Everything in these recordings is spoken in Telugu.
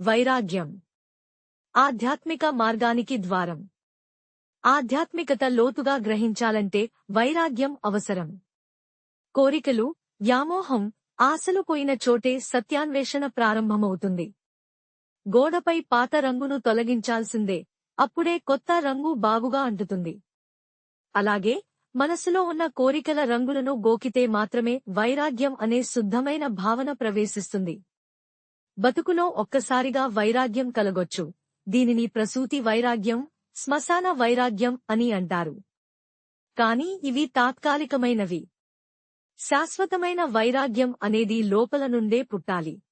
వైరాగ్యం. ఆధ్యాత్మిక మార్గానికి ద్వారం. ఆధ్యాత్మికత లోతుగా గ్రహించాలంటే వైరాగ్యం అవసరం. కోరికలు వ్యామోహం ఆశలు పోయిన చోటే సత్యాన్వేషణ ప్రారంభమవుతుంది. గోడపై పాత రంగును తొలగించాల్సిందే అప్పుడే కొత్త రంగు బాగుగా అంటుతుంది. అలాగే మనసులో ఉన్న కోరికల రంగులను గోకితే మాత్రమే వైరాగ్యం అనే శుద్ధమైన భావన ప్రవేశిస్తుంది. బతుకులో ఒక్కసారిగా వైరాగ్యం కలగొచ్చు. దీనిని ప్రసూతి వైరాగ్యం శ్మశాన వైరాగ్యం అని అంటారు. కాని ఇవి తాత్కాలికమైనవి. శాశ్వతమైన వైరాగ్యం అనేది లోపల నుండే పుట్టాలి.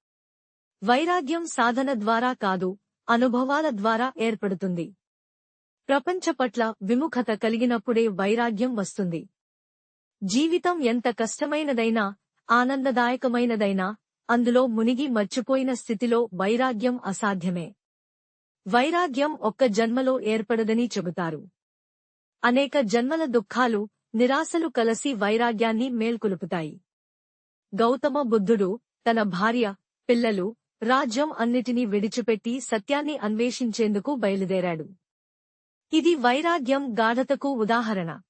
వైరాగ్యం సాధన ద్వారా కాదు అనుభవాల ద్వారా ఏర్పడుతుంది. ప్రపంచ పట్ల విముఖత కలిగినప్పుడే వైరాగ్యం వస్తుంది. జీవితం ఎంత కష్టమైనదైనా ఆనందదాయకమైనదైనా అందులో మునిగి మర్చిపోయిన స్థితిలో వైరాగ్యం అసాధ్యమే. వైరాగ్యం ఒక్క జన్మలో ఏర్పడదని చెబుతారు. అనేక జన్మల దుఃఖాలు నిరాశలు కలసి వైరాగ్యాన్ని మేల్కొలుపుతాయి. గౌతమ బుద్ధుడు తన భార్య పిల్లలు రాజ్యం అన్నిటినీ విడిచిపెట్టి సత్యాన్ని అన్వేషించేందుకు బయలుదేరాడు. ఇది వైరాగ్యం గాఢతకు ఉదాహరణ.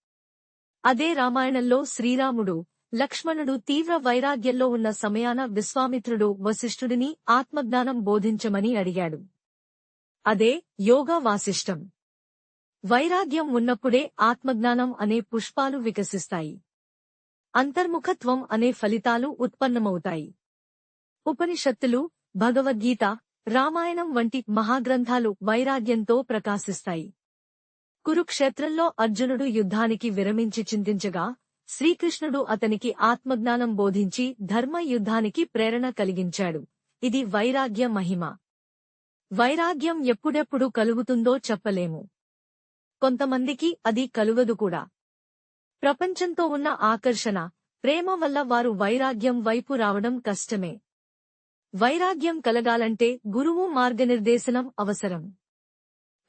అదే రామాయణంలో శ్రీరాముడు లక్ష్మణుడు తీవ్ర వైరాగ్యంలో ఉన్న సమయాన విశ్వామిత్రుడు వశిష్ఠుడిని ఆత్మజ్ఞానం బోధించమని అడిగాడు. అదే యోగా వాసిష్టం. వైరాగ్యం ఉన్నప్పుడే ఆత్మజ్ఞానం అనే పుష్పాలు వికసిస్తాయి. అంతర్ముఖత్వం అనే ఫలితాలు ఉత్పన్నమవుతాయి. ఉపనిషత్తులు భగవద్గీత రామాయణం వంటి మహాగ్రంథాలు వైరాగ్యంతో ప్రకాశిస్తాయి. కురుక్షేత్రంలో అర్జునుడు యుద్ధానికి విరమించి చింతించగా శ్రీకృష్ణుడు అతనికి ఆత్మజ్ఞానం బోధించి ధర్మ యుద్ధానికి ప్రేరణ కలిగించాడు. ఇది వైరాగ్య మహిమ. వైరాగ్యం ఎప్పుడెప్పుడు కలుగుతుందో చెప్పలేము. కొంతమందికి అది కలుగదు కూడా. ప్రపంచంతో ఉన్న ఆకర్షణ ప్రేమ వల్ల వారు వైరాగ్యం వైపు రావడం కష్టమే. వైరాగ్యం కలగాలంటే గురువు మార్గనిర్దేశనం అవసరం.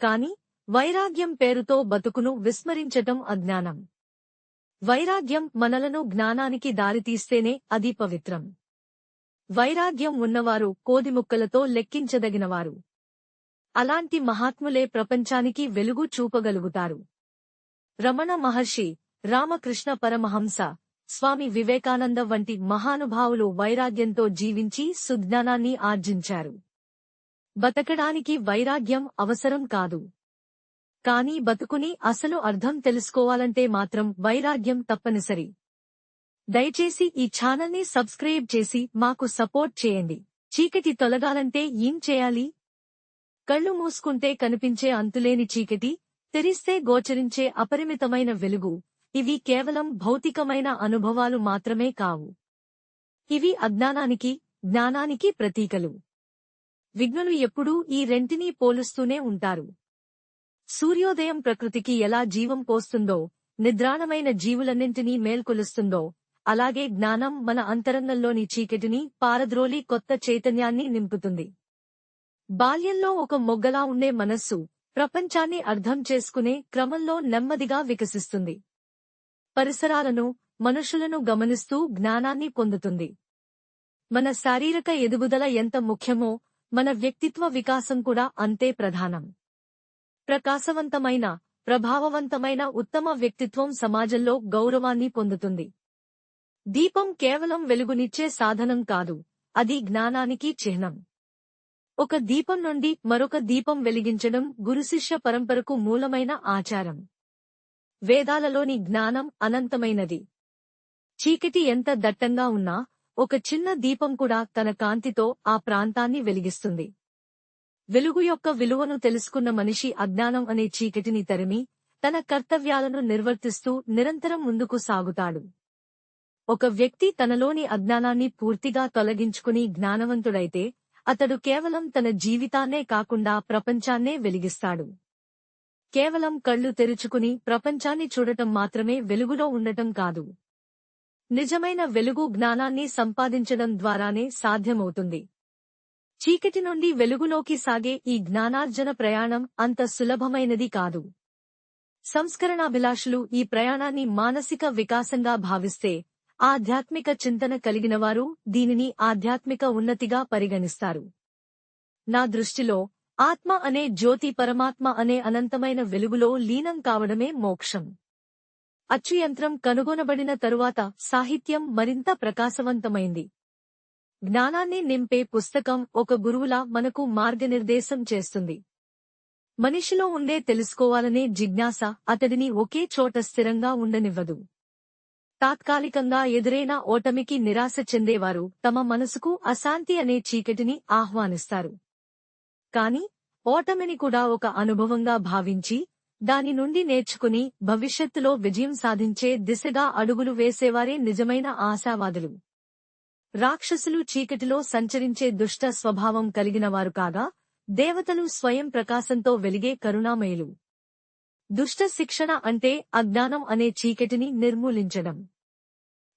కాని వైరాగ్యం పేరుతో బతుకును విస్మరించటం అజ్ఞానం. వైరాగ్యం మనలను జ్ఞానానికి దారితీస్తేనే అది పవిత్రం. వైరాగ్యం ఉన్నవారు కోదిముక్కలతో లెక్కించదగినవారు. అలాంటి మహాత్ములే ప్రపంచానికి వెలుగు చూపగలుగుతారు. రమణ మహర్షి రామకృష్ణ పరమహంస స్వామి వివేకానంద వంటి మహానుభావులు వైరాగ్యంతో జీవించి సుజ్ఞానాన్ని ఆర్జించారు. బతకడానికి వైరాగ్యం అవసరం కాదు. కానీ బతుకుని అసలు అర్థం తెలుసుకోవాలంటే మాత్రం వైరాగ్యం తప్పనిసరి. దయచేసి ఈ ఛానల్ని సబ్స్క్రైబ్ చేసి మాకు సపోర్ట్ చేయండి. చీకటి తొలగాలంటే ఏం చేయాలి? కళ్ళు మూసుకుంటే కనిపించే అంతులేని చీకటి తెరిస్తే గోచరించే అపరిమితమైన వెలుగు. ఇవి కేవలం భౌతికమైన అనుభవాలు మాత్రమే కావు. ఇవి అజ్ఞానానికి జ్ఞానానికి ప్రతీకలు. విఘ్నులు ఎప్పుడూ ఈ రెంటినీ పోలుస్తూనే ఉంటారు. సూర్యోదయం ప్రకృతికి ఎలా జీవం పోస్తుందో నిద్రాణమైన జీవులన్నింటినీ మేల్కొలుస్తుందో అలాగే జ్ఞానం మన అంతరంగంలోని చీకటిని పారద్రోలి కొత్త చైతన్యాన్ని నింపుతుంది. బాల్యంలో ఒక మొగ్గలా ఉండే మనస్సు ప్రపంచాన్ని అర్థం చేసుకునే క్రమంలో నెమ్మదిగా వికసిస్తుంది. పరిసరాలను మనుషులను గమనిస్తూ జ్ఞానాన్ని పొందుతుంది. మన శారీరక ఎదుగుదల ఎంత ముఖ్యమో మన వ్యక్తిత్వ వికాసం కూడా అంతే ప్రధానం. ప్రకాశవంతమైన ప్రభావవంతమైన ఉత్తమ వ్యక్తిత్వం సమాజంలో గౌరవాన్ని పొందుతుంది. దీపం కేవలం వెలుగునిచ్చే సాధనం కాదు అది జ్ఞానానికి చిహ్నం. ఒక దీపం నుండి మరొక దీపం వెలిగించడం గురుశిష్య పరంపరకు మూలమైన ఆచారం. వేదాలలోని జ్ఞానం అనంతమైనది. చీకటి ఎంత దట్టంగా ఉన్నా ఒక చిన్న దీపం కూడా తన కాంతితో ఆ ప్రాంతాన్ని వెలిగిస్తుంది. వెలుగు యొక్క విలువను తెలుసుకున్న మనిషి అజ్ఞానం అనే చీకటిని తరిమి తన కర్తవ్యాలను నిర్వర్తిస్తూ నిరంతరం ముందుకు సాగుతాడు. ఒక వ్యక్తి తనలోని అజ్ఞానాన్ని పూర్తిగా తొలగించుకుని జ్ఞానవంతుడైతే అతడు కేవలం తన జీవితాన్నే కాకుండా ప్రపంచాన్నే వెలిగిస్తాడు. కేవలం కళ్ళు తెరుచుకుని ప్రపంచాన్ని చూడటం మాత్రమే వెలుగులో ఉండటం కాదు. నిజమైన వెలుగు జ్ఞానాన్ని సంపాదించడం ద్వారానే సాధ్యమవుతుంది. చీకటి నుండి వెలుగులోకి సాగే ఈ జ్ఞానార్జన ప్రయాణం అంత సులభమైనది కాదు. సంస్కరణాభిలాషులు ఈ ప్రయాణాన్ని మానసిక వికాసంగా భావిస్తే ఆధ్యాత్మిక చింతన కలిగినవారు దీనిని ఆధ్యాత్మిక ఉన్నతిగా పరిగణిస్తారు. నా దృష్టిలో ఆత్మ అనే జ్యోతి పరమాత్మ అనే అనంతమైన వెలుగులో లీనం కావడమే మోక్షం. అచ్చుయంత్రం కనుగొనబడిన తరువాత సాహిత్యం మరింత ప్రకాశవంతమైంది. జ్ఞానాన్ని నింపే పుస్తకం ఒక గురువులా మనకు మార్గనిర్దేశం చేస్తుంది. మనిషిలో ఉండే తెలుసుకోవాలనే జిజ్ఞాస అతడిని ఒకే చోట స్థిరంగా ఉండనివ్వదు. తాత్కాలికంగా ఎదురైన ఓటమికి నిరాశ చెందేవారు తమ మనసుకు అశాంతి అనే చీకటిని ఆహ్వానిస్తారు. కాని ఓటమిని కూడా ఒక అనుభవంగా భావించి దాని నుండి నేర్చుకుని భవిష్యత్తులో విజయం సాధించే దిశగా అడుగులు వేసేవారే నిజమైన ఆశావాదులు. రాక్షసులు చీకటిలో సంచరించే దుష్ట స్వభావం కలిగినవారు కాగా దేవతలు స్వయం ప్రకాశంతో వెలిగే కరుణామయులు. దుష్ట శిక్షణ అంటే అజ్ఞానం అనే చీకటిని నిర్మూలించడం.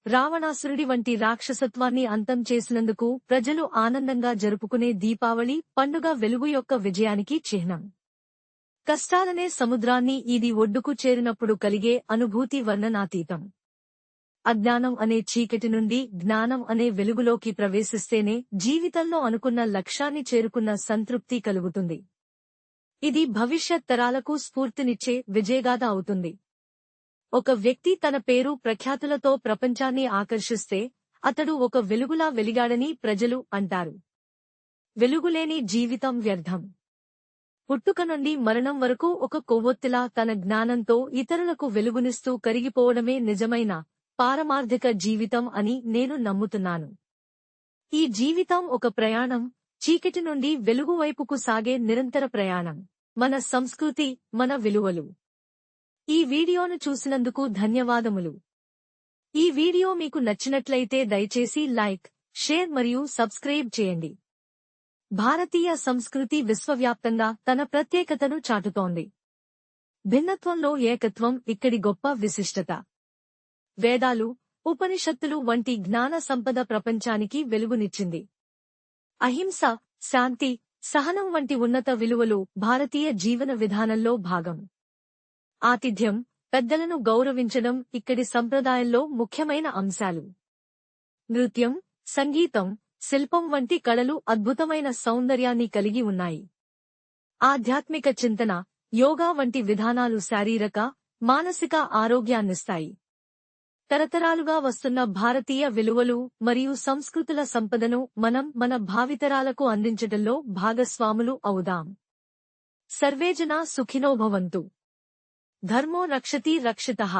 రావణాసురుడి వంటి రాక్షసత్వాన్ని అంతం చేసినందుకు ప్రజలు ఆనందంగా జరుపుకునే దీపావళి పండుగ వెలుగు యొక్క విజయానికి చిహ్నం. కష్టాలనే సముద్రాన్ని ఇది ఒడ్డుకు చేరినప్పుడు కలిగే అనుభూతి వర్ణనాతీతం. అజ్ఞానం అనే చీకటి నుండి జ్ఞానం అనే వెలుగులోకి ప్రవేశిస్తేనే జీవితంలో అనుకున్న లక్ష్యాన్ని చేరుకున్న సంతృప్తి కలుగుతుంది. ఇది భవిష్యత్ తరాలకు స్ఫూర్తినిచ్చే విజయగాథ అవుతుంది. ఒక వ్యక్తి తన పేరు ప్రఖ్యాతులతో ప్రపంచాన్ని ఆకర్షిస్తే అతడు ఒక వెలుగులా వెలిగాడని ప్రజలు అంటారు. వెలుగులేని జీవితం వ్యర్థం. పుట్టుక నుండి మరణం వరకు ఒక కొవ్వొత్తిలా తన జ్ఞానంతో ఇతరులకు వెలుగునిస్తూ కరిగిపోవడమే నిజమైన పారమార్థిక జీవితం అని నేను నమ్ముతున్నాను. ఈ జీవితం ఒక ప్రయాణం చీకటి నుండి వెలుగు వైపుకు సాగే నిరంతర ప్రయాణం. మన సంస్కృతి మన విలువలు. ఈ వీడియోను చూసినందుకు ధన్యవాదములు. ఈ వీడియో మీకు నచ్చినట్లయితే దయచేసి లైక్ షేర్ మరియు సబ్స్క్రైబ్ చేయండి. భారతీయ సంస్కృతి విశ్వవ్యాప్తంగా తన ప్రత్యేకతను చాటుతోంది. భిన్నత్వంలో ఏకత్వం ఇక్కడి గొప్ప విశిష్టత. వేదాలు ఉపనిషత్తులు వంటి జ్ఞాన సంపద ప్రపంచానికి వెలుగునిచ్చింది. అహింస శాంతి సహనం వంటి ఉన్నత విలువలు భారతీయ జీవన విధానంలో భాగం. ఆతిథ్యం పెద్దలను గౌరవించడం ఇక్కడి సంప్రదాయంలో ముఖ్యమైన అంశాలు. నృత్యం సంగీతం శిల్పం వంటి కళలు అద్భుతమైన సౌందర్యాన్ని కలిగి ఉన్నాయి. ఆధ్యాత్మిక చింతన యోగా వంటి విధానాలు శారీరక మానసిక ఆరోగ్యాన్నిస్తాయి. తరతరాలుగా వస్తున్న భారతీయ విలువలు మరియు సంస్కృతుల సంపదను మనం మన భావితరాలకు అందించడంలో భాగస్వాములు అవుదాం. సర్వేజన సుఖినో భవంతు. ధర్మో రక్షతి రక్షితః.